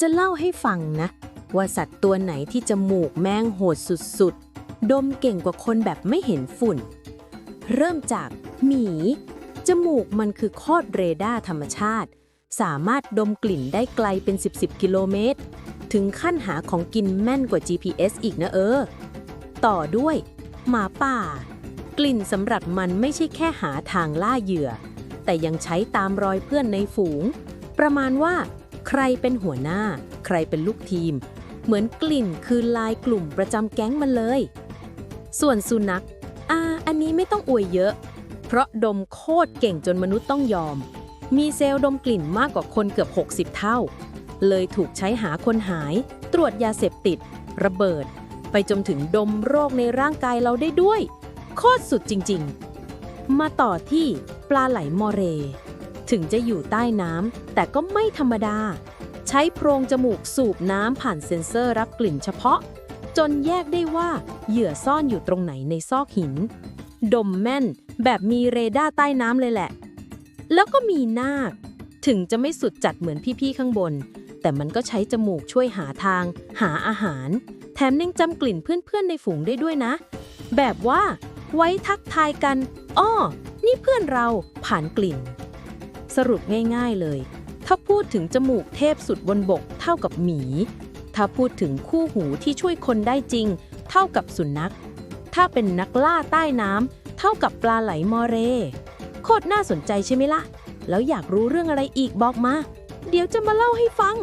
จะเล่าให้ฟังนะ ว่าสัตว์ตัวไหนที่จมูกแมงโหดสุดๆ ดมเก่งกว่าคนแบบไม่เห็นฝุ่น เริ่มจากหมี จมูกมันคือคอดเรดาร์ธรรมชาติ สามารถดมกลิ่นได้ไกลเป็น 10 10 กิโลเมตร ถึงขั้นหาของกินแม่นกว่า GPS อีกนะเออ ต่อด้วย หมาป่า กลิ่นสำหรับมันไม่ใช่แค่หาทางล่าเหยื่อ แต่ยังใช้ตามรอยเพื่อนในฝูง ประมาณว่า ใครเป็นหัวหน้า ใครเป็นลูกทีม เหมือนกลิ่นคือลายกลุ่มประจำแก๊งมันเลย ส่วนสุนัขอ่าอันนี้ไม่ต้องอวยเยอะ เพราะดมโคตรเก่งจนมนุษย์ต้องยอม มีเซลล์ดมกลิ่นมากกว่าคนเกือบ 60 เท่า เลยถูกใช้หาคนหาย ตรวจยาเสพติด ระเบิด ไปจนถึงดมโรคในร่างกายเราได้ด้วย โคตรสุดจริง ๆ มาต่อที่ปลาไหลมอเร ถึงจะอยู่ใต้น้ำแต่ก็ไม่ธรรมดา ใช้โพรงจมูกสูบน้ำผ่านเซ็นเซอร์รับกลิ่นเฉพาะ จนแยกได้ว่าเหยื่อซ่อนอยู่ตรงไหนในซอกหิน ดมแม่นแบบมีเรดาร์ใต้น้ำเลยแหละ แล้วก็มีนาค ถึงจะไม่สุดจัดเหมือนพี่ๆข้างบน แต่มันก็ใช้จมูกช่วยหาทาง หาอาหาร แถมยังจำกลิ่นเพื่อนๆในฝูงได้ด้วยนะ แบบว่า ไว้ทักทายกัน อ้อ นี่เพื่อนเราผ่านกลิ่น สรุปง่ายๆเลย ถ้าพูดถึงจมูกเทพสุดบนบกเท่ากับหมี ถ้าพูดถึงคู่หูที่ช่วยคนได้จริง เท่ากับสุนัข ถ้าเป็นนักล่าใต้น้ำเท่ากับปลาไหลมอเร โคตรน่าสนใจใช่ไหมล่ะ แล้วอยากรู้เรื่องอะไรอีกบอกมา เดี๋ยวจะมาเล่าให้ฟัง